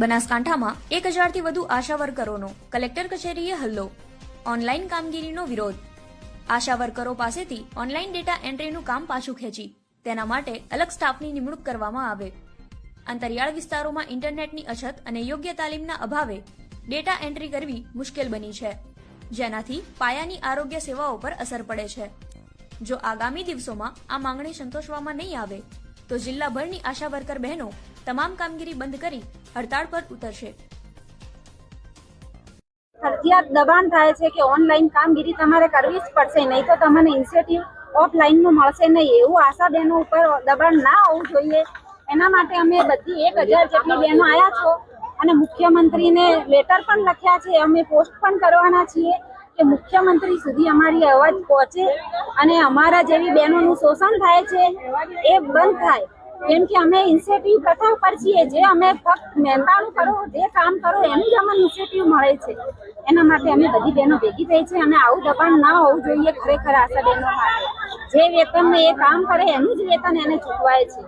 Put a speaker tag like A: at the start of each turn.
A: બનાસકાંઠામાં એક હજારથી વધુ આશા વર્કરોનો કલેક્ટર કચેરીએ હલ્લો. ઓનલાઈન કામગીરીનો વિરોધ. આશા વર્કરો પાસેથી ઓનલાઈન ડેટા એન્ટ્રીનું કામ પાછું ખેંચી, તેના માટે અલગ સ્ટાફની નિમણૂક કરવામાં આવે. અંતરિયાળ વિસ્તારોમાં ઇન્ટરનેટની અછત અને યોગ્ય તાલીમના અભાવે ડેટા એન્ટ્રી કરવી મુશ્કેલ બની છે. જેનાથી પાયાની આરોગ્ય સેવાઓ પર અસર પડે છે. જો આગામી દિવસોમાં આ માંગણી સંતોષવામાં નહીં આવે, તો જિલ્લાભરની આશા વર્કર બહેનો તમામ કામગીરી બંધ કરી હડતાળ પર ઉતરશે.
B: ફરજિયાત દબાણ થાય છે કે ઓનલાઈન કામગીરી તમારે કરવી જ પડશે, નહીં તો તમને ઇન્સેન્ટિવ ઓફલાઈનનું મળશે નહીં. એવું આશા બહેનો ઉપર દબાણ ના હોવું જોઈએ. એના માટે અમે બધી એક હજાર જેટલી બહેનો આવ્યા છો અને મુખ્યમંત્રીને લેટર પણ લખ્યા છે. અમે પોસ્ટ પણ કરવાના છીએ કે મુખ્યમંત્રી સુધી અમારી અવાજ પહોંચે. અને અમારા જેવી બહેનોનું શોષણ થાય છે, એ બંધ થાય. કેમ કે અમે ઇન્સેટિવ પ્રથા પર છીએ, જે અમે ફક્ત મહેનતાણું કરો, જે કામ કરો, એનું જ અમને ઇન્સેટિવ મળે છે. એના માટે અમે બધી બહેનો ભેગી થઈ છે અને આવું દબાણ ના હોવું જોઈએ ખરેખર આશા બહેનો માટે. જે વેતન એ કામ કરે, એનું જ વેતન એને ચૂકવાય છે.